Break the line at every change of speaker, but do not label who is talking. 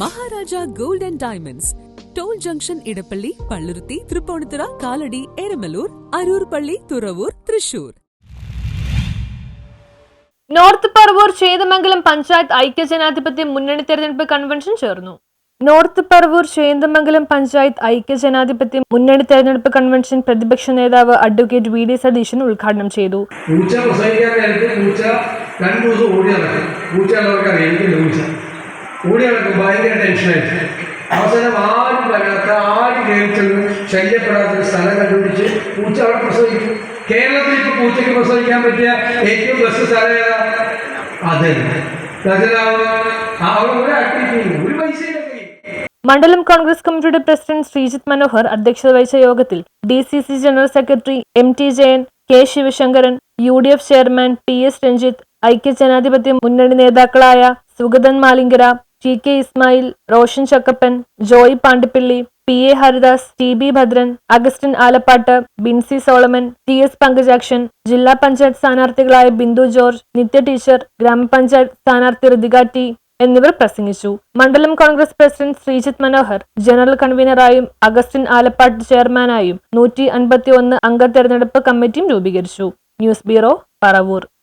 Maharaja gold and diamonds. Toll junction Edappally Palluruthy Tripunithura Kalady Eramalloor Aroor പള്ളി Thuravoor Thrissur.
North Paravur ചേതമംഗലം panchayat ഐക്യ ഐക്യജനാധിപത്യ മുന്നണി തെരഞ്ഞെടുപ്പ് കൺവെൻഷൻ ചേർന്നു. നോർത്ത് പറവൂർ ചേന്ദമംഗലം പഞ്ചായത്ത് ഐക്യ ഐക്യജനാധിപത്യ മുന്നണി തെരഞ്ഞെടുപ്പ് കൺവെൻഷൻ പ്രതിപക്ഷ നേതാവ് അഡ്വക്കേറ്റ് വി ഡി സതീശൻ ഉദ്ഘാടനം ചെയ്തു.
പൂച്ച നേരത്ത് പൂച്ച രണ്ട് ദിവസം ഓടി നടക്കും പൂച്ചയുള്ളവർക്ക് അറിയാം എനിക്ക് പൂച്ച. ഓടി നടക്കും ഭയങ്കര ടെൻഷനായിട്ട് അവസാനം ആരും വരാത്ത ആരും കേൾക്കുന്നു ശല്യപ്പെടാത്ത സ്ഥലം കണ്ടുപിടിച്ച് പൂച്ച അവിടെ പ്രസവിക്കും. കേരളത്തിൽ ഇപ്പോൾ പൂച്ചയ്ക്ക് പ്രസവിക്കാൻ പറ്റിയ ഏറ്റവും ബെസ്റ്റ് സ്ഥലം ഏതാ? അതെ
മണ്ഡലം കോൺഗ്രസ് കമ്മിറ്റിയുടെ പ്രസിഡന്റ് ശ്രീജിത് മനോഹർ അധ്യക്ഷത വഹിച്ച യോഗത്തിൽ D C C general secretary M T Jayan K Sivasankaran U D F chairman P S Ranjith ഐക്യ ജനാധിപത്യ മുന്നണി നേതാക്കളായ Sugathan Malinkara T K Ismail Roshan Chakkappan Joy Pandippilly P A Haridas T B Bhadran Augustine Alappatt Binsy Solomon T S Pankajakshan ജില്ലാ പഞ്ചായത്ത് സ്ഥാനാർത്ഥികളായ Bindu George Nithya teacher ഗ്രാമപഞ്ചായത്ത് സ്ഥാനാർത്ഥി Ritika T എന്നിവർ പ്രസംഗിച്ചു. മണ്ഡലം കോൺഗ്രസ് പ്രസിഡന്റ് ശ്രീജിത് മനോഹർ ജനറൽ കൺവീനറായും അഗസ്റ്റിൻ ആലപ്പാട്ട് ചെയർമാനായും നൂറ്റി അൻപത്തി ഒന്ന് അംഗ തെരഞ്ഞെടുപ്പ് കമ്മിറ്റിയും രൂപീകരിച്ചു. News bureau Paravur.